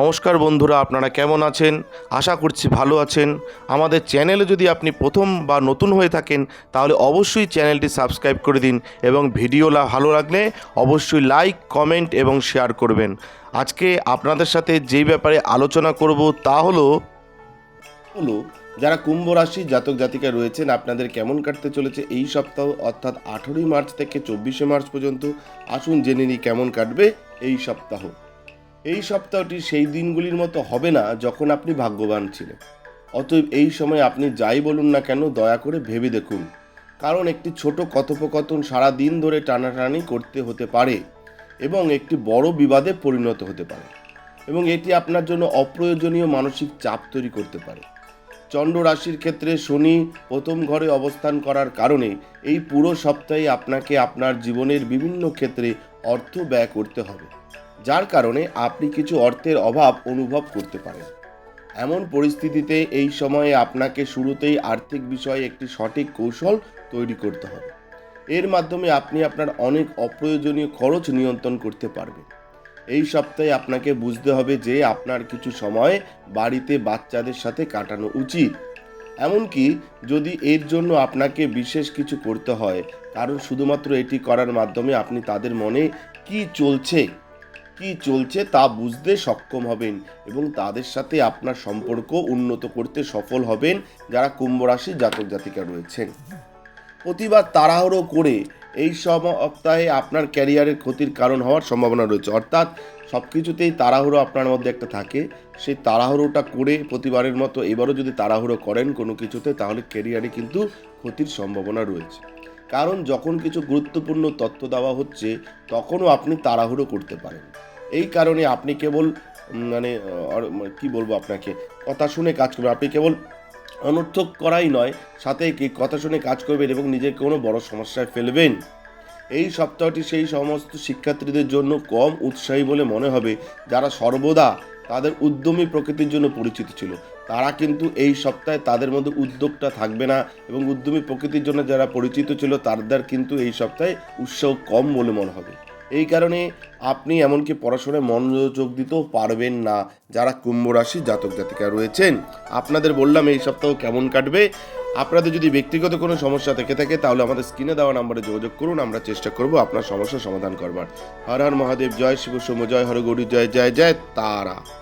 নমস্কার বন্ধুরা, আপনারা কেমন আছেন? আশা করছি ভালো আছেন। আমাদের চ্যানেলে যদি আপনি প্রথম বা নতুন হয়ে থাকেন, তাহলে অবশ্যই চ্যানেলটি সাবস্ক্রাইব করে দিন এবং ভিডিও ভালো লাগলে অবশ্যই লাইক, কমেন্ট এবং শেয়ার করবেন। আজকে আপনাদের সাথে যেই ব্যাপারে আলোচনা করব তা হলো হলো যারা কুম্ভ রাশি জাতক জাতিকা রয়েছেন, আপনাদের কেমন কাটতে চলেছে এই সপ্তাহ, অর্থাৎ আঠেরোই মার্চ থেকে চব্বিশে মার্চ পর্যন্ত, আসুন জেনে নিই কেমন কাটবে এই সপ্তাহ। এই সপ্তাহটি সেই দিনগুলির মতো হবে না যখন আপনি ভাগ্যবান ছিলেন। অতএব এই সময় আপনি যাই বলুন না কেন, দয়া করে ভেবে দেখুন। কারণ একটি ছোট কথোপকথন সারা দিন ধরে টানাটানি করতে হতে পারে এবং একটি বড় বিবাদে পরিণত হতে পারে এবং এটি আপনার জন্য অপ্রয়োজনীয় মানসিক চাপ তৈরি করতে পারে। চন্দ্র রাশির ক্ষেত্রে শনি প্রথম ঘরে অবস্থান করার কারণে এই পুরো সপ্তাহে আপনাকে আপনার জীবনের বিভিন্ন ক্ষেত্রে অর্থ ব্যয় করতে হবে। যার কারণে আপনি কিছু অর্থের অভাব অনুভব করতে পারেন। এমন পরিস্থিতিতে এই সময়ে আপনাকে শুরুতেই আর্থিক বিষয়ে একটি সঠিক কৌশল তৈরি করতে হবে। এর মাধ্যমে আপনি আপনার অনেক অপ্রয়োজনীয় খরচ নিয়ন্ত্রণ করতে পারবেন। এই সপ্তাহে আপনাকে বুঝতে হবে যে আপনার কিছু সময় বাড়িতে বাচ্চাদের সাথে কাটানো উচিত। এমনকি যদি এর জন্য আপনাকে বিশেষ কিছু করতে হয়, কারণ শুধুমাত্র এটি করার মাধ্যমে আপনি তাদের মনে কি চলছে কি চলছে তা বুঝতে সক্ষম হবেন এবং তাদের সাথে আপনার সম্পর্ক উন্নত করতে সফল হবেন যারা কুম্ভ রাশির জাতক জাতিকা রয়েছেন। প্রতিবার তাড়াহুড়ো করে এই সব সপ্তাহে আপনার ক্যারিয়ারের ক্ষতির কারণ হওয়ার সম্ভাবনা রয়েছে। অর্থাৎ সব কিছুতেই তাড়াহুড়ো আপনার মধ্যে একটা থাকে। সেই তাড়াহুড়োটা করে প্রতিবারের মতো এবারও যদি তাড়াহুড়ো করেন কোনো কিছুতে, তাহলে ক্যারিয়ারে কিন্তু ক্ষতির সম্ভাবনা রয়েছে। কারণ যখন কিছু গুরুত্বপূর্ণ তথ্য দেওয়া হচ্ছে তখনও আপনি তাড়াহুড়ো করতে পারেন। এই কারণে আপনি কেবল মানে আহ, কি বলব আপনাকে? কথা শুনে কাজ করবেন। আপনি কেবল অনর্থক করাই নয় সাথে কি কথা শুনে কাজ করবেন এবং নিজেকে কোনো বড় সমস্যায় ফেলবেন। এই সপ্তাহটি সেই সমস্ত শিক্ষার্থীদের জন্য কম উৎসাহী বলে মনে হবে যারা সর্বদা তাদের উদ্যমী প্রকৃতির জন্য পরিচিত ছিল। তারা কিন্তু এই সপ্তাহে তাদের মধ্যে উদ্যোগটা থাকবে না এবং উদ্যমী প্রকৃতির জন্য যারা পরিচিত ছিল, তাদের কিন্তু এই সপ্তাহে উৎসাহ কম বলে মনে হবে। এই কারণে আপনি এমনকি পড়াশোনায় মনোযোগ দিতেও পারবেন না। যারা কুম্ভ রাশি জাতক জাতিকা রয়েছেন, আপনাদের বললাম এই সপ্তাহ কেমন কাটবে? আপনাদের যদি ব্যক্তিগত কোনো সমস্যা থেকে থাকে, তাহলে আমাদের স্ক্রিনে দেওয়া নম্বরে যোগাযোগ করুন, আমরা চেষ্টা করব আপনার সমস্যার সমাধান করবার। হর হর মহাদেব, জয় শিব সোম জয় হর গৌরী, জয় জয় জয় তারা।